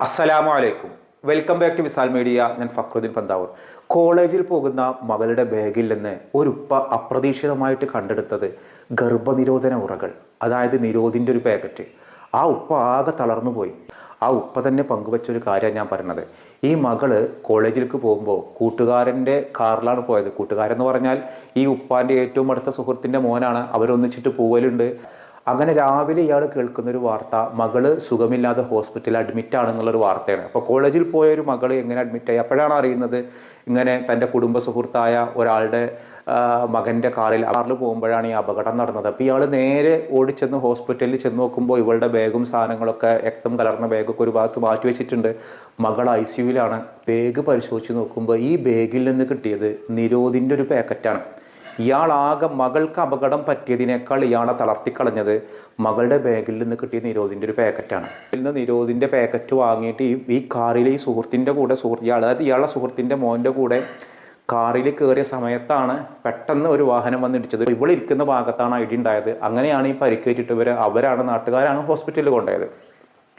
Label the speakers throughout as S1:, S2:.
S1: അസ്സലാമു അലൈക്കും. Welcome back to Visal media. ഞാൻ ഫക്രുദ്ദീൻ പന്താവൂർ. കോളേജിൽ പോകുന്ന മകളുടെ ബാഗിൽ നിന്ന് ഒരു ഉപ്പ അപ്രതീക്ഷിതമായിട്ട് കണ്ടെടുത്തത് ഗർഭനിരോധന ഉറകൾ അതായത് നിരോധിന്റെ ഒരു പാക്കറ്റ്. ആ ഉപ്പ ആകെ തളർന്നു പോയി. ആ ഉപ്പ തന്നെ പങ്കുവെച്ചൊരു കാര്യമാണ് ഞാൻ പറയുന്നത് ഈ മകൾ കോളേജിലേക്ക് പോകുമ്പോൾ കൂട്ടുകാരന്റെ കാറിലാണ് പോയത്. കൂട്ടുകാരെന്ന് പറഞ്ഞാൽ ഈ ഉപ്പാന്റെ ഏറ്റവും അടുത്ത സുഹൃത്തിന്റെ മോനാണ്. അവരൊന്നിച്ചിട്ട് പോവലുണ്ട്. അങ്ങനെ രാവിലെ ഇയാൾ കേൾക്കുന്ന ഒരു വാർത്ത മകൾ സുഖമില്ലാതെ ഹോസ്പിറ്റലിൽ അഡ്മിറ്റ് ആണെന്നുള്ളൊരു വാർത്തയാണ്. അപ്പോൾ കോളേജിൽ പോയ ഒരു മകൾ എങ്ങനെ അഡ്മിറ്റ് ആയി? അപ്പോഴാണ് അറിയുന്നത് ഇങ്ങനെ തന്റെ കുടുംബ സുഹൃത്തായ ഒരാളുടെ മകന്റെ കാറിൽ കാറിൽ പോകുമ്പോഴാണ് ഈ അപകടം നടന്നത്. അപ്പോൾ ഇയാൾ നേരെ ഓടിച്ചെന്ന് ഹോസ്പിറ്റലിൽ ചെന്ന് നോക്കുമ്പോൾ ഇവളുടെ ബാഗും സാധനങ്ങളൊക്കെ രക്തം കലർന്ന ബാഗൊക്കെ ഒരു ഭാഗത്ത് മാറ്റി വെച്ചിട്ടുണ്ട്. മകൾ ഐ സിയുയിലാണ് ബാഗ് പരിശോധിച്ച് നോക്കുമ്പോൾ ഈ ബാഗിൽ നിന്ന് കിട്ടിയത് നിരോധിന്റെ ഒരു പാക്കറ്റാണ് ഇയാളാകെ മകൾക്ക് അപകടം പറ്റിയതിനേക്കാൾ ഇയാളെ തളർത്തിക്കളഞ്ഞത് മകളുടെ ബാഗിൽ നിന്ന് കിട്ടിയ നിരോധിന്റെ ഒരു പാക്കറ്റാണ്. ഇതിൽ നിന്ന് നിരോധിന്റെ പാക്കറ്റ് വാങ്ങിയിട്ട് ഈ ഈ കാറിൽ ഈ സുഹൃത്തിന്റെ കൂടെ സുഹൃത്ത് ഇയാൾ അതായത് ഇയാളുടെ സുഹൃത്തിന്റെ മോന്റെ കൂടെ കാറിൽ കയറിയ സമയത്താണ് പെട്ടെന്ന് ഒരു വാഹനം വന്നിടിച്ചത്. ഇവളിരിക്കുന്ന ഭാഗത്താണ് ഇടി ഉണ്ടായത്. അങ്ങനെയാണ് ഈ പരിക്കേറ്റിട്ട് ഇവർ അവരാണ് നാട്ടുകാരാണ് ഹോസ്പിറ്റലിൽ കൊണ്ടുപോയത്.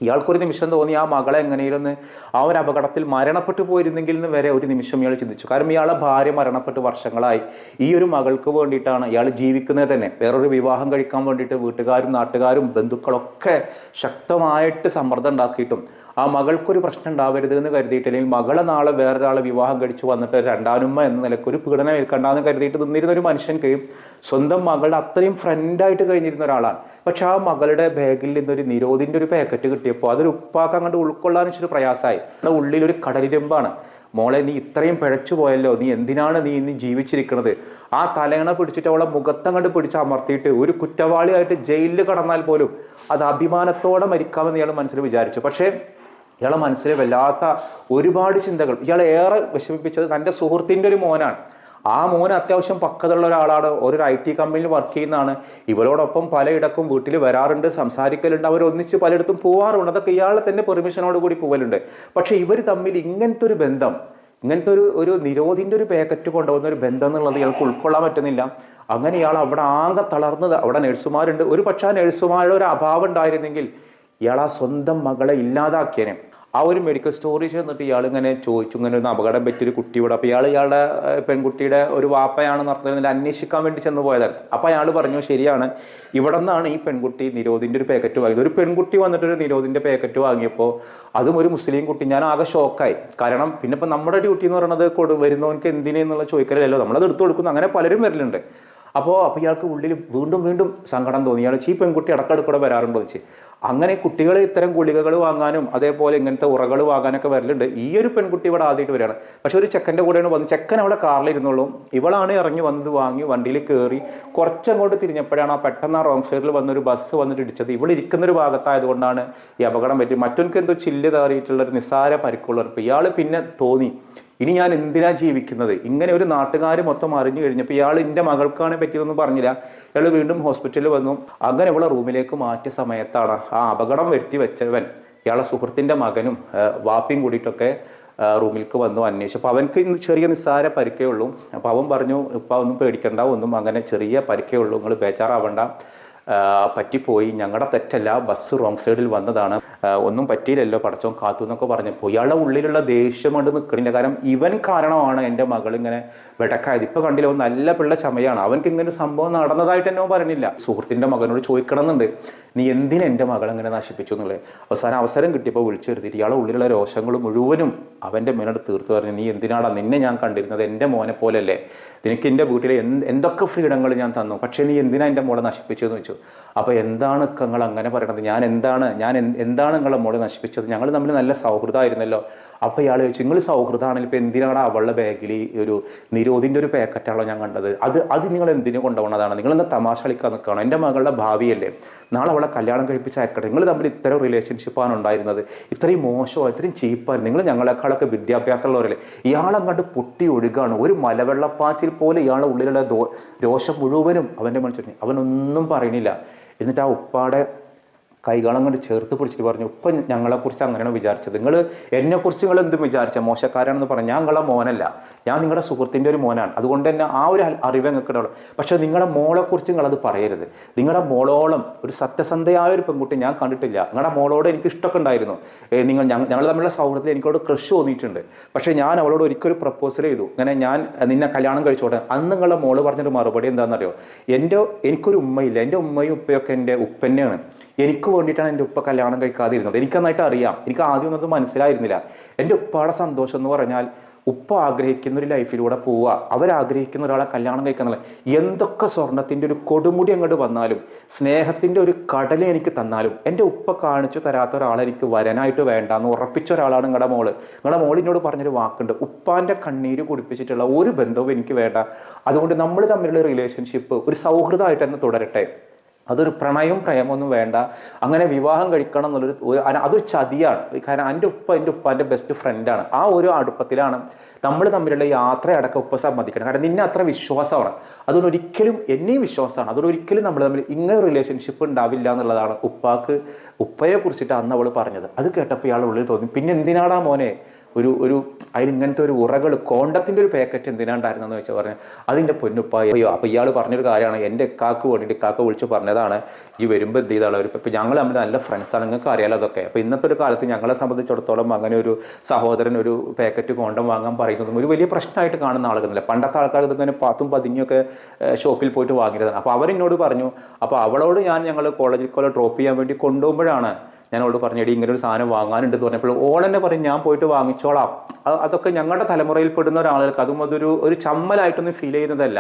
S1: ഇയാൾക്കൊരു നിമിഷം തോന്നി ആ മകളെ എങ്ങനെയൊന്ന് ആ ഒരു അപകടത്തിൽ മരണപ്പെട്ടു പോയിരുന്നെങ്കിൽ എന്ന് വരെ ഒരു നിമിഷം ഇയാൾ ചിന്തിച്ചു. കാരണം ഇയാളെ ഭാര്യ മരണപ്പെട്ട് വർഷങ്ങളായി. ഈ ഒരു മകൾക്ക് വേണ്ടിയിട്ടാണ് ഇയാൾ ജീവിക്കുന്നത് തന്നെ. വേറൊരു വിവാഹം കഴിക്കാൻ വേണ്ടിയിട്ട് വീട്ടുകാരും നാട്ടുകാരും ബന്ധുക്കളൊക്കെ ശക്തമായിട്ട് സമ്മർദ്ദം ഉണ്ടാക്കിയിട്ടും ആ മകൾക്കൊരു പ്രശ്നം ഉണ്ടാവരുത് എന്ന് കരുതിയിട്ട് അല്ലെങ്കിൽ മകളെ നാളെ വേറൊരാളെ വിവാഹം കഴിച്ചു വന്നിട്ട് രണ്ടാനുമ്മ എന്ന നിലയ്ക്ക് ഒരു പീഡനം ഏൽക്കണ്ടെന്ന് കരുതിയിട്ട് നിന്നിരുന്ന ഒരു മനുഷ്യൻക്ക് സ്വന്തം മകളുടെ അത്രയും ഫ്രണ്ടായിട്ട് കഴിഞ്ഞിരുന്ന ഒരാളാണ്. പക്ഷെ ആ മകളുടെ ബാഗിൽ നിന്നൊരു നിരോധിന്റെ ഒരു പാക്കറ്റ് കിട്ടിയപ്പോൾ അതൊരു ഉപ്പാക്ക് അങ്ങോട്ട് ഉൾക്കൊള്ളാൻ ഒരു പ്രയാസമായി. നമ്മുടെ ഉള്ളിൽ ഒരു കടലിരമ്പാണ്. മോളെ നീ ഇത്രയും പിഴച്ചു പോയല്ലോ. നീ എന്തിനാണ് നീ ഇന്ന് ജീവിച്ചിരിക്കുന്നത് ആ തലയണ പിടിച്ചിട്ട് അവളെ മുഖത്തങ്ങോട്ട് പിടിച്ച് അമർത്തിയിട്ട് ഒരു കുറ്റവാളിയായിട്ട് ജയിലിൽ കടന്നാൽ പോലും അത് അഭിമാനത്തോടെ മരിക്കാമെന്ന് ഇയാൾ മനസ്സിൽ വിചാരിച്ചു. പക്ഷേ ഇയാളെ മനസ്സിൽ വല്ലാത്ത ഒരുപാട് ചിന്തകൾ. ഇയാളെ ഏറെ വിഷമിപ്പിച്ചത് തന്റെ സുഹൃത്തിന്റെ ഒരു മോനാണ്. ആ മോൻ അത്യാവശ്യം പക്കതുള്ള ഒരാളാണ്. ഒരു ഐ ടി കമ്പനിയിൽ വർക്ക് ചെയ്യുന്നതാണ്. ഇവരോടൊപ്പം പലയിടക്കും വീട്ടിൽ വരാറുണ്ട് സംസാരിക്കലുണ്ട്. അവർ ഒന്നിച്ച് പലയിടത്തും പോവാറുണ്ട്. അതൊക്കെ ഇയാളെ തന്നെ പെർമിഷനോട് കൂടി പോകലുണ്ട് പക്ഷെ ഇവർ തമ്മിൽ ഇങ്ങനത്തെ ഒരു ബന്ധം ഇങ്ങനത്തെ ഒരു ഒരു നിരോധിന്റെ ഒരു പാക്കറ്റ് കൊണ്ടുവന്ന ഒരു ബന്ധം എന്നുള്ളത് ഇയാൾക്ക് ഉൾക്കൊള്ളാൻ പറ്റുന്നില്ല. അങ്ങനെ ഇയാൾ അവിടെ ആകെ തളർന്നത് അവിടെ നഴ്സുമാരുണ്ട് ഒരു പക്ഷേ ആ നഴ്സുമാരുടെ ഒരു അഭാവം ഉണ്ടായിരുന്നെങ്കിൽ ഇയാൾ ആ സ്വന്തം മകളെ ഇല്ലാതാക്കിയനെ. ആ ഒരു മെഡിക്കൽ സ്റ്റോറിൽ ചെന്നിട്ട് ഇയാൾ ഇങ്ങനെ ചോദിച്ചു ഇങ്ങനെ ഒരു അപകടം പറ്റിയൊരു കുട്ടിയോട്. അപ്പോൾ ഇയാൾ ഇയാളുടെ പെൺകുട്ടിയുടെ ഒരു വാപ്പയാണെന്ന് അർത്ഥത്തിൽ അന്വേഷിക്കാൻ വേണ്ടി ചെന്ന് പോയതാണ്. അപ്പോൾ അയാൾ പറഞ്ഞു ശരിയാണ് ഇവിടെ നിന്നാണ് ഈ പെൺകുട്ടി നിരോധിന്റെ ഒരു പാക്കറ്റ് വാങ്ങിയത്. ഒരു പെൺകുട്ടി വന്നിട്ട് ഒരു നിരോധിന്റെ പാക്കറ്റ് വാങ്ങിയപ്പോൾ അതും ഒരു മുസ്ലിം കുട്ടി. ഞാൻ ആകെ ഷോക്കായി കാരണം പിന്നെ ഇപ്പം നമ്മുടെ ഡ്യൂട്ടി എന്ന് പറയുന്നത് കൊടു വരുന്നവനക്ക് എന്തിനെന്നുള്ള ചോദിക്കലല്ലോ നമ്മളത് എടുത്തു കൊടുക്കുന്നു. അങ്ങനെ പലരും വരലുണ്ട്. അപ്പോൾ അപ്പോൾ ഇയാൾക്ക് ഉള്ളിൽ വീണ്ടും വീണ്ടും സങ്കടം തോന്നി. ഇയാൾ ഈ പെൺകുട്ടി ഇടക്കിടക്കൂടെ വരാറുണ്ടോ? വെച്ച് അങ്ങനെ കുട്ടികൾ ഇത്തരം ഗുളികകൾ വാങ്ങാനും അതേപോലെ ഇങ്ങനത്തെ ഉറകൾ വാങ്ങാനൊക്കെ വരലുണ്ട്. ഈ ഒരു പെൺകുട്ടി ഇവിടെ ആദ്യമായിട്ട് വരികയാണ്. പക്ഷെ ഒരു ചെക്കന്റെ കൂടെയാണ് വന്നത്. ചെക്കൻ അവിടെ കാറിലിരുന്നുള്ളൂ. ഇവളാണ് ഇറങ്ങി വന്നത് വാങ്ങി വണ്ടിയിൽ കയറി. കുറച്ചങ്ങോട്ട് തിരിഞ്ഞപ്പോഴാണ് ആ പെട്ടെന്ന് ആ റോങ് സൈഡിൽ വന്നൊരു ബസ് വന്നിട്ട് ഇടിച്ചത്. ഇവിടെ ഇരിക്കുന്ന ഒരു ഭാഗത്തായതുകൊണ്ടാണ് ഈ അപകടം പറ്റി മറ്റൊനിക്ക് എന്തോ ചില്ല് താറിയിട്ടുള്ള ഒരു നിസ്സാര പരിക്കുള്ളവർ ഇപ്പം ഇയാൾ പിന്നെ തോന്നി. ഇനി ഞാൻ എന്തിനാ ജീവിക്കുന്നത്? ഇങ്ങനെ ഒരു നാട്ടുകാർ മൊത്തം അറിഞ്ഞു കഴിഞ്ഞപ്പോൾ ഇയാൾ എന്റെ മകൾക്കാണ് പറ്റിയതെന്ന് പറഞ്ഞില്ല. ഇയാൾ വീണ്ടും ഹോസ്പിറ്റലിൽ വന്നു. അങ്ങനെ ഇവളെ റൂമിലേക്ക് മാറ്റിയ സമയത്താണ് ആ അപകടം വരുത്തി വെച്ചവൻ ഇയാളെ സുഹൃത്തിന്റെ മകനും വാപ്പിയും കൂടിയിട്ടൊക്കെ റൂമിലേക്ക് വന്നു അന്വേഷിച്ചു അപ്പോൾ അവനക്ക് ഇന്ന് ചെറിയ നിസ്സാര പരിക്കേ ഉള്ളൂ. അപ്പോൾ അവൻ പറഞ്ഞു ഇപ്പം ഒന്നും പേടിക്കണ്ട ഒന്നും അങ്ങനെ ചെറിയ പരിക്കേ ഉള്ളൂ. നിങ്ങൾ ബേജാറാവണ്ട. പറ്റിപ്പോയി. ഞങ്ങളുടെ തെറ്റല്ല. ബസ് റോങ് സൈഡിൽ വന്നതാണ്. ഒന്നും പറ്റിയില്ലല്ലോ പടച്ചോൻ കാത്തു എന്നൊക്കെ പറഞ്ഞപ്പോൾ ഇയാളുടെ ഉള്ളിലുള്ള ദേഷ്യം കൊണ്ട് നിൽക്കണില്ല കാരണം ഇവൻ കാരണമാണ് എന്റെ മകൾ ഇങ്ങനെ വെടക്കായത്. ഇപ്പൊ കണ്ടില്ല നല്ല പിള്ള ചമയാണ്. അവൻക്ക് ഇങ്ങനെ സംഭവം നടന്നതായിട്ട് എന്നോ പറഞ്ഞില്ല. സുഹൃത്തിന്റെ മകനോട് ചോദിക്കണം എന്നുണ്ട് നീ എന്തിനെ എന്റെ മകൾ ഇങ്ങനെ നശിപ്പിച്ചു? എന്നുള്ളത്. അവസാനം അവസരം കിട്ടിയപ്പോൾ വിളിച്ചു വരുത്തിയിട്ട് ഇയാളെ ഉള്ളിലുള്ള രോഷങ്ങൾ മുഴുവനും അവന്റെ മേനോട് തീർത്തു പറഞ്ഞു. നീ എന്തിനാടാ? നിന്നെ ഞാൻ കണ്ടിരുന്നത് എന്റെ മോനെ പോലെയല്ലേ നിനക്ക് എന്റെ വീട്ടിലെ എന്ത് എന്തൊക്കെ ഫ്രീഡങ്ങൾ ഞാൻ തന്നു? പക്ഷേ നീ എന്തിനാ എന്റെ മോളെ നശിപ്പിച്ചതെന്ന് വെച്ചു അപ്പോൾ എന്താണ് നിങ്ങൾ അങ്ങനെ പറയണത്? ഞാൻ എന്താണ് ഞാൻ എന്ത്- എന്താണ് നിങ്ങളെ മോളെ നശിപ്പിച്ചത്? ഞങ്ങൾ തമ്മിൽ നല്ല സൗഹൃദമായിരുന്നല്ലോ. അപ്പോൾ ഇയാൾ ചോദിച്ചു നിങ്ങൾ സൗഹൃദമാണെങ്കിൽ ഇപ്പോൾ എന്തിനാണ് അവളുടെ ബാഗിൽ ഒരു നിരോധിന്റെ ഒരു പാക്കറ്റാണല്ലോ ഞാൻ കണ്ടത്? അത് അത് നിങ്ങൾ എന്തിനു കൊണ്ടുപോകണതാണ് നിങ്ങൾ എന്താ തമാശ കളിക്കാൻ നിൽക്കുകയാണോ എന്റെ മകളുടെ ഭാവിയല്ലേ? നാളെ അവളെ കല്യാണം കഴിപ്പിച്ച് അയക്കട്ടെ. നിങ്ങൾ തമ്മിൽ ഇത്തരം റിലേഷൻഷിപ്പാണ് ഉണ്ടായിരുന്നത്. ഇത്രയും മോശമോ ഇത്രയും ചീപ്പായിരുന്നു നിങ്ങൾ ഞങ്ങളെക്കാളൊക്കെ വിദ്യാഭ്യാസമുള്ളവരല്ലേ? ഇയാളങ്ങോട്ട് പൊട്ടി ഒഴുകാണ്. ഒരു മലവെള്ളപ്പാച്ചിൽ പോലെ ഇയാളുടെ ഉള്ളിലുള്ള ദോ രോഷം മുഴുവനും അവന്റെ മനസ്സിൽ അവനൊന്നും പറയണില്ല എന്നിട്ട് ആ ഉപ്പാടെ കൈകാളം കൊണ്ട് ചേർത്ത് പിടിച്ചിട്ട് പറഞ്ഞു ഇപ്പം ഞങ്ങളെക്കുറിച്ച് അങ്ങനെയാണ് വിചാരിച്ചത്. നിങ്ങൾ എന്നെക്കുറിച്ച് നിങ്ങൾ എന്തും വിചാരിച്ച? മോശക്കാരാണെന്ന് പറഞ്ഞു ഞാൻ നിങ്ങളെ മോനല്ല. ഞാൻ നിങ്ങളുടെ സുഹൃത്തിന്റെ ഒരു മോനാണ്. അതുകൊണ്ട് തന്നെ ആ ഒരു അറിവ് ഞങ്ങൾക്ക് പക്ഷെ നിങ്ങളുടെ മോളെക്കുറിച്ച് നിങ്ങളത് പറയരുത്. നിങ്ങളുടെ മോളോളം ഒരു സത്യസന്ധയായ ഒരു പെൺകുട്ടി ഞാൻ കണ്ടിട്ടില്ല. നിങ്ങളുടെ മോളോട് എനിക്ക് ഇഷ്ടമൊക്കെ ഉണ്ടായിരുന്നു. നിങ്ങൾ ഞങ്ങൾ തമ്മിലുള്ള സൗഹൃദത്തിൽ എനിക്കോട് ക്രഷ് തോന്നിയിട്ടുണ്ട്. പക്ഷേ ഞാൻ അവളോട് ഒരിക്കലും പ്രപ്പോസൽ ചെയ്തു. അങ്ങനെ ഞാൻ നിന്നെ കല്യാണം കഴിച്ചോട്ടെ. അന്ന് നിങ്ങളുടെ മോൾ പറഞ്ഞൊരു മറുപടി എന്താണെന്നറിയോ? എന്റെ എനിക്കൊരു ഉമ്മയില്ല. എന്റെ ഉമ്മയും ഉപ്പയൊക്കെ എന്റെ ഉപ്പന്നെയാണ്. എനിക്ക് വേണ്ടിയിട്ടാണ് എന്റെ ഉപ്പ കല്യാണം കഴിക്കാതിരുന്നത്. എനിക്ക് നന്നായിട്ട് അറിയാം. എനിക്ക് ആദ്യം ഒന്നും മനസ്സിലായിരുന്നില്ല. എന്റെ ഉപ്പയുടെ സന്തോഷം എന്ന് പറഞ്ഞാൽ ഉപ്പ ആഗ്രഹിക്കുന്ന ഒരു ലൈഫിലൂടെ പോവുക. അവരാഗ്രഹിക്കുന്ന ഒരാളെ കല്യാണം കഴിക്കുന്നില്ല എന്തൊക്കെ സ്വർണത്തിന്റെ ഒരു കൊടുമുടി അങ്ങോട്ട് വന്നാലും സ്നേഹത്തിന്റെ ഒരു കടല എനിക്ക് തന്നാലും എന്റെ ഉപ്പ കാണിച്ചു തരാത്ത ഒരാളെ എനിക്ക് വരനായിട്ട് വേണ്ട എന്ന് ഉറപ്പിച്ച ഒരാളാണ് നിങ്ങളുടെ മോൾ. നിങ്ങളുടെ മോളിനോട് പറഞ്ഞൊരു വാക്കുണ്ട്. ഉപ്പാന്റെ കണ്ണീര് കുടിപ്പിച്ചിട്ടുള്ള ഒരു ബന്ധവും എനിക്ക് വേണ്ട. അതുകൊണ്ട് നമ്മൾ തമ്മിലുള്ള റിലേഷൻഷിപ്പ് ഒരു സൗഹൃദമായിട്ട് തന്നെ തുടരട്ടെ. അതൊരു പ്രണയവും പ്രേമൊന്നും വേണ്ട. അങ്ങനെ വിവാഹം കഴിക്കണം എന്നുള്ളൊരു അതൊരു ചതിയാണ്. കാരണം എന്റെ ഉപ്പ എന്റെ ഉപ്പ എന്റെ ബെസ്റ്റ് ഫ്രണ്ടാണ് ആ ഒരു അടുപ്പത്തിലാണ് നമ്മൾ തമ്മിലുള്ള യാത്ര യാത്രയടക്കം ഉപ്പ സമ്മതിക്കണം. കാരണം നിന്നെ അത്ര വിശ്വാസമാണ്. അതുകൊണ്ട് ഒരിക്കലും എന്നെയും വിശ്വാസമാണ്. അതുകൊണ്ട് ഒരിക്കലും നമ്മൾ തമ്മിൽ ഇങ്ങനെ റിലേഷൻഷിപ്പ് ഉണ്ടാവില്ല എന്നുള്ളതാണ് ഉപ്പാക്ക് ഉപ്പയെ കുറിച്ചിട്ട് അന്ന് അവൾ പറഞ്ഞത്. അത് കേട്ടപ്പോൾ ഇയാളുടെ ഉള്ളിൽ തോന്നി. പിന്നെ എന്തിനാടാ മോനെ? ഒരു ഒരു അതിൽ ഇങ്ങനത്തെ ഒരു ഉറകൾ കോണ്ടത്തിന്റെ ഒരു പാക്കറ്റ് എന്തിനാണ്ടായിരുന്നെന്ന് വെച്ചാൽ പറഞ്ഞു അതിന്റെ പൊന്നുപ്പായി അയ്യോ അപ്പോൾ ഇയാൾ പറഞ്ഞൊരു കാര്യമാണ് എന്റെ കാക്ക് വേണ്ടിയിട്ട് കാക്ക വിളിച്ച് പറഞ്ഞതാണ് ഈ വരുമ്പോൾ എന്ത് ചെയ്താലും ഒരു ഇപ്പം ഞങ്ങൾ തമ്മിൽ നല്ല ഫ്രണ്ട്സാണ് നിങ്ങൾക്ക് അറിയാലോ അതൊക്കെ. അപ്പോൾ ഇന്നത്തെ ഒരു കാലത്ത് ഞങ്ങളെ സംബന്ധിച്ചിടത്തോളം അങ്ങനെ ഒരു സഹോദരൻ ഒരു പാക്കറ്റ് കോണ്ടം വാങ്ങാൻ പറയുന്നതും ഒരു വലിയ പ്രശ്നമായിട്ട് കാണുന്ന ആളുകളില്ല പണ്ടത്തെ ആൾക്കാർ ഇതിങ്ങനെ പാത്തും പതിഞ്ഞൊക്കെ ഷോപ്പിൽ പോയിട്ട് വാങ്ങിയതാണ്. അപ്പോൾ അവരെന്നോട് പറഞ്ഞു അപ്പോൾ അവളോട് ഞാൻ ഞങ്ങൾ കോളേജിൽ കോളേജ് ഡ്രോപ്പ് ചെയ്യാൻ വേണ്ടി കൊണ്ടുപോകുമ്പോഴാണ് ഞാൻ അവളോട് പറഞ്ഞു എടി ഇങ്ങനെ ഒരു സാധനം വാങ്ങാനുണ്ട് എന്ന് പറഞ്ഞപ്പോൾ ഓൾ തന്നെ പറയും ഞാൻ പോയിട്ട് വാങ്ങിച്ചോളാം. അതൊക്കെ ഞങ്ങളുടെ തലമുറയിൽപ്പെടുന്ന ഒരാളുകൾക്ക് അതും അതൊരു ഒരു ചമ്മലായിട്ടൊന്നും ഫീൽ ചെയ്യുന്നതല്ല.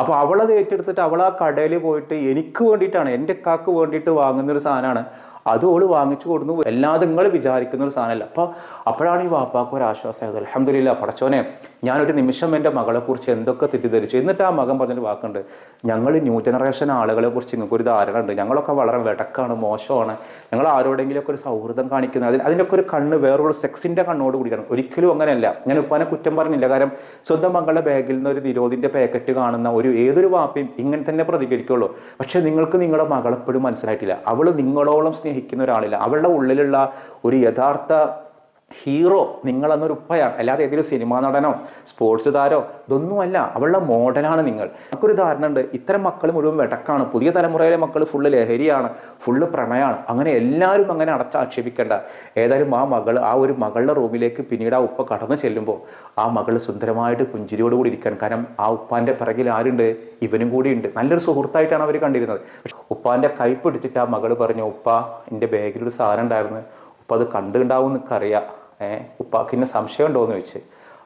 S1: അപ്പോൾ അവളത് ഏറ്റെടുത്തിട്ട് അവൾ ആ കടയിൽ പോയിട്ട് എനിക്ക് വേണ്ടിയിട്ടാണ് എന്റെ കാക്ക് വേണ്ടിയിട്ട് വാങ്ങുന്ന ഒരു സാധനമാണ്. അത് ഓൾ വാങ്ങിച്ചു കൊടുന്നു. അല്ലാതെ നിങ്ങൾ വിചാരിക്കുന്ന ഒരു സാധനമല്ല. അപ്പോൾ അപ്പോഴാണ് ഈ വാപ്പാക്ക് ഒരു ആശ്വാസമായത്. അലഹമില്ല പടച്ചോനെ ഞാനൊരു നിമിഷം എന്റെ മകളെ കുറിച്ച് എന്തൊക്കെ തെറ്റിദ്ധരിച്ചു? എന്നിട്ട് ആ മകൻ പറഞ്ഞൊരു വാക്കുണ്ട്. ഞങ്ങൾ ന്യൂ ജനറേഷൻ ആളുകളെ കുറിച്ച് നിങ്ങൾക്ക് ഒരു ധാരണ ഉണ്ട് ഞങ്ങളൊക്കെ വളരെ വെടക്കാണ് മോശമാണ്. ഞങ്ങൾ ആരോടെങ്കിലുമൊക്കെ ഒരു സൗഹൃദം കാണിക്കുന്നത് അതിന് അതിനൊക്കെ ഒരു കണ്ണ് വേറൊരു സെക്സിന്റെ കണ്ണോട് കൂടിയാണ്. ഒരിക്കലും അങ്ങനെയല്ല. ഞാൻ ഉപ്പാനെ കുറ്റം പറഞ്ഞില്ല. കാരണം സ്വന്തം മകളുടെ ബാഗിൽ നിന്ന് ഒരു നിരോധിന്റെ പാക്കറ്റ് കാണുന്ന ഒരു ഏതൊരു വാപ്പയും ഇങ്ങനെ തന്നെ പ്രതികരിക്കുള്ളൂ. പക്ഷേ നിങ്ങൾക്ക് നിങ്ങളുടെ മകളെപ്പോഴും മനസ്സിലായിട്ടില്ല. അവൾ നിങ്ങളോളം സ്നേഹിക്കുന്ന ഒരാളില്ല. അവളുടെ ഉള്ളിലുള്ള ഒരു യഥാർത്ഥ ഹീറോ നിങ്ങളെന്നൊരു ഉപ്പയാണ്. അല്ലാതെ ഏതൊരു സിനിമാ നടനോ സ്പോർട്സ് താരോ ഇതൊന്നുമല്ല. അവളുടെ മോഡലാണ് നിങ്ങൾ. നമുക്കൊരു ധാരണ ഉണ്ട്. ഇത്തരം മക്കൾ മുഴുവൻ വെടക്കാണ്. പുതിയ തലമുറയിലെ മക്കൾ ഫുള്ള് ലഹരിയാണ് ഫുള്ള് പ്രണയമാണ്. അങ്ങനെ എല്ലാവരും അങ്ങനെ അടച്ചാക്ഷേപിക്കേണ്ട ഏതായാലും ആ മകൾ ആ ഒരു മകളുടെ റൂമിലേക്ക് പിന്നീട് ആ ഉപ്പ കടന്നു ചെല്ലുമ്പോൾ ആ മകൾ സുന്ദരമായിട്ട് പുഞ്ചിരിയോട് കൂടി ഇരിക്കാൻ കാരണം ആ ഉപ്പാന്റെ പിറകിൽ ആരുണ്ട്? ഇവനും കൂടി ഉണ്ട്. നല്ലൊരു സുഹൃത്തായിട്ടാണ് അവർ കണ്ടിരുന്നത്. ഉപ്പാന്റെ കൈ പിടിച്ചിട്ട് ആ മകൾ പറഞ്ഞു ഉപ്പ എന്റെ ബാഗിലൊരു സാധനം ഉണ്ടായിരുന്നു. ഉപ്പ അത് കണ്ടുണ്ടാവും എന്നൊക്കറിയാം ഏഹ് ഉപ്പാക്ക് ഇന്നെ സംശയം ഉണ്ടോ എന്ന് ചോദിച്ച്.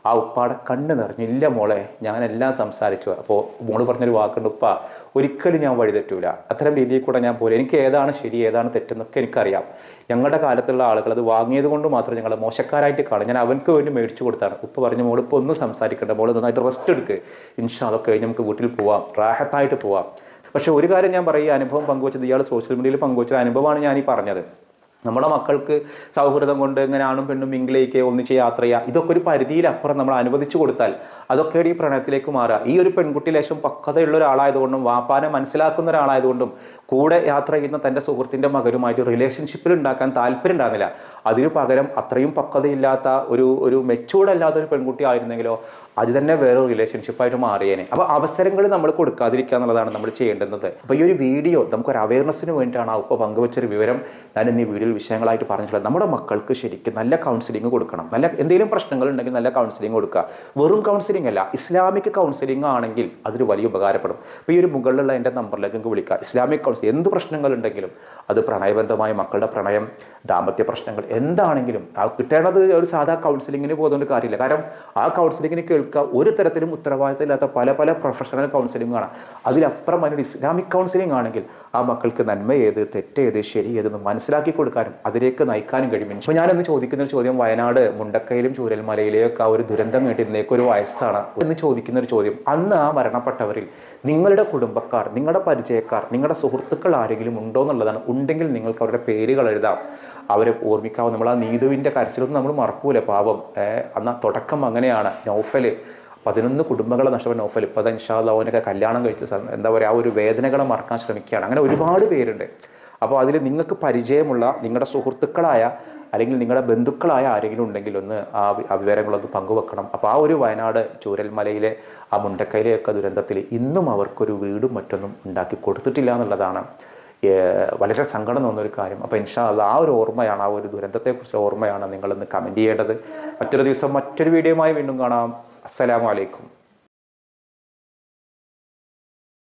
S1: ആ ഉപ്പാടെ കണ്ണ് നിറഞ്ഞു. ഇല്ല മോളെ ഞാനെല്ലാം സംസാരിച്ചു. അപ്പോൾ മോൾ പറഞ്ഞൊരു വാക്കുണ്ട് ഉപ്പ ഒരിക്കലും ഞാൻ വഴിതെറ്റൂല അത്തരം രീതിയിൽ കൂടെ ഞാൻ പോലെ എനിക്ക് ഏതാണ് ശരി ഏതാണ് തെറ്റെന്നൊക്കെ എനിക്കറിയാം. ഞങ്ങളുടെ കാലത്തുള്ള ആളുകൾ അത് വാങ്ങിയത് കൊണ്ട് മാത്രം ഞങ്ങൾ മോശക്കാരായിട്ട് കാണും. ഞാൻ അവൻക്ക് വേണ്ടി മേടിച്ചു കൊടുത്താണ്. ഉപ്പ പറഞ്ഞു മോൾ ഇപ്പോൾ ഒന്നും സംസാരിക്കേണ്ട. മോൾ നന്നായിട്ട് റെസ്റ്റ് എടുക്ക്. ഇൻഷാ അതൊക്കെ കഴിഞ്ഞ് നമുക്ക് വീട്ടിൽ പോവാം. റാഹത്തായിട്ട് പോവാം. പക്ഷേ ഒരു കാര്യം ഞാൻ പറയും അനുഭവം പങ്കുവച്ചത് ഇയാൾ സോഷ്യൽ മീഡിയയിൽ പങ്കുവച്ച അനുഭവമാണ് ഞാൻ ഈ പറഞ്ഞത്. നമ്മുടെ മക്കൾക്ക് സൗഹൃദം കൊണ്ട് ഇങ്ങനെ ആണും പെണ്ണും മിങ്കിലേക്ക് ഒന്നിച്ച് യാത്ര ചെയ്യുക ഇതൊക്കെ ഒരു പരിധിയിലപ്പുറം നമ്മൾ അനുവദിച്ചു കൊടുത്താൽ അതൊക്കെ ഈ പ്രണയത്തിലേക്ക് മാറുക. ഈ ഒരു പെൺകുട്ടി ലേശം പക്വതയുള്ള ഒരാളായതുകൊണ്ടും വാപ്പാനെ മനസ്സിലാക്കുന്ന ഒരാളായതുകൊണ്ടും കൂടെ യാത്ര ചെയ്യുന്ന തന്റെ സുഹൃത്തിന്റെ മകരുമായിട്ട് റിലേഷൻഷിപ്പിൽ ഉണ്ടാക്കാൻ താല്പര്യം ഉണ്ടാകുന്നില്ല. അതിനു പകരം അത്രയും പക്വതയില്ലാത്ത ഒരു ഒരു മെച്ചൂർഡ് അല്ലാത്ത ഒരു പെൺകുട്ടി ആയിരുന്നെങ്കിലോ അത് തന്നെ വേറെ റിലേഷൻഷിപ്പായിട്ട് മാറിയേനെ. അപ്പോൾ അവസരങ്ങൾ നമ്മൾ കൊടുക്കാതിരിക്കുക എന്നുള്ളതാണ് നമ്മൾ ചെയ്യേണ്ടുന്നത്. അപ്പോൾ ഈ ഒരു വീഡിയോ നമുക്കൊരു അവയർനെസ്സിന് വേണ്ടിയിട്ടാണ് ഉപ്പ പങ്കുവച്ചൊരു വിവരം ഞാൻ ഇന്ന് ഈ വീഡിയോയിൽ വിഷയങ്ങളായിട്ട് പറഞ്ഞിട്ടുള്ളത്. നമ്മുടെ മക്കൾക്ക് ശരിക്കും നല്ല കൗൺസിലിംഗ് കൊടുക്കണം. നല്ല എന്തെങ്കിലും പ്രശ്നങ്ങൾ ഉണ്ടെങ്കിൽ നല്ല കൗൺസിലിംഗ് കൊടുക്കുക. വെറും കൗൺസിലിംഗ് അല്ല ഇസ്ലാമിക് കൗൺസിലിംഗ് ആണെങ്കിൽ അതൊരു വലിയ ഉപകാരപ്പെടും. അപ്പോൾ ഈ ഒരു മുകളിലുള്ള എന്റെ നമ്പറിലേക്ക് നിങ്ങൾക്ക് വിളിക്കുക. ഇസ്ലാമിക് കൗൺസിലിംഗ് എന്ത് പ്രശ്നങ്ങളുണ്ടെങ്കിലും അത് പ്രണയബന്ധമായ മക്കളുടെ പ്രണയം ദാമ്പത്യ പ്രശ്നങ്ങൾ എന്താണെങ്കിലും ആ കിട്ടേണ്ടത് ഒരു സാധാ കൗൺസിലിങ്ങിന് പോകുന്നതുകൊണ്ട് കാര്യമില്ല. കാരണം ആ കൗൺസിലിങ്ങിന് കേൾക്കുക ഒരു തരത്തിലും ഉത്തരവാദിത്തമില്ലാത്ത പല പല പ്രൊഫഷണൽ കൗൺസിലിംഗ് ആണ്. അതിലപ്പുറം അതിനൊരു ഇസ്ലാമിക് കൗൺസിലിംഗ് ആണെങ്കിൽ ആ മക്കൾക്ക് നന്മ ഏത് തെറ്റേത് ശരി ഏതെന്ന് മനസ്സിലാക്കി കൊടുക്കാനും അതിലേക്ക് നയിക്കാനും കഴിയും അപ്പോൾ ഞാനിന്ന് ചോദിക്കുന്ന ഒരു ചോദ്യം വയനാട് മുണ്ടക്കയിലും ചൂരൽമലയിലെയൊക്കെ ആ ഒരു ദുരന്തം കേട്ടിരുന്നേക്ക് ഒരു വയസ്സാണ് എന്ന് ചോദിക്കുന്ന ഒരു ചോദ്യം. അന്ന് ആ മരണപ്പെട്ടവരിൽ നിങ്ങളുടെ കുടുംബക്കാർ നിങ്ങളുടെ പരിചയക്കാർ നിങ്ങളുടെ സുഹൃത്തുക്കൾ ആരെങ്കിലും ഉണ്ടോ എന്നുള്ളതാണ്. ഉണ്ടെങ്കിൽ നിങ്ങൾക്ക് അവരുടെ പേരുകൾ എഴുതാം. അവരെ ഓർമ്മിക്കാവും. നമ്മൾ ആ നീതുവിന്റെ കരച്ചിലൊന്നും നമ്മൾ മറക്കൂല പാവം. അന്ന് തുടക്കം അങ്ങനെയാണ്. നൗഫൽ പതിനൊന്ന് കുടുംബങ്ങളെ നഷ്ടപ്പെട്ട നൗഫൽ ഇപ്പോൾ ഇൻഷാല്ല അവനൊക്കെ കല്യാണം കഴിച്ച എന്താ പറയുക ആ ഒരു വേദനകളെ മറക്കാൻ ശ്രമിക്കുകയാണ്. അങ്ങനെ ഒരുപാട് പേരുണ്ട്. അപ്പോൾ അതിൽ നിങ്ങൾക്ക് പരിചയമുള്ള നിങ്ങളുടെ സുഹൃത്തുക്കളായ അല്ലെങ്കിൽ നിങ്ങളുടെ ബന്ധുക്കളായ ആരെങ്കിലും ഉണ്ടെങ്കിൽ ഒന്ന് ആ വിവരങ്ങളൊന്ന് പങ്കുവെക്കണം. അപ്പോൾ ആ ഒരു വയനാട് ചൂരൽമലയിലെ ആ മുണ്ടക്കയിലെയൊക്കെ ദുരന്തത്തിൽ ഇന്നും അവർക്കൊരു വീടും മറ്റൊന്നും ഉണ്ടാക്കി കൊടുത്തിട്ടില്ല എന്നുള്ളതാണ് വളരെ സങ്കടം തോന്നുന്ന ഒരു കാര്യം. അപ്പോൾ ഇൻഷാ അത് ആ ഒരു ഓർമ്മയാണ് ആ ഒരു ദുരന്തത്തെക്കുറിച്ച് ഓർമ്മയാണ് നിങ്ങളിന്ന് കമന്റ് ചെയ്യേണ്ടത്. മറ്റൊരു ദിവസം മറ്റൊരു വീഡിയോയുമായി വീണ്ടും കാണാം. അസ്സലാമു അലൈക്കും.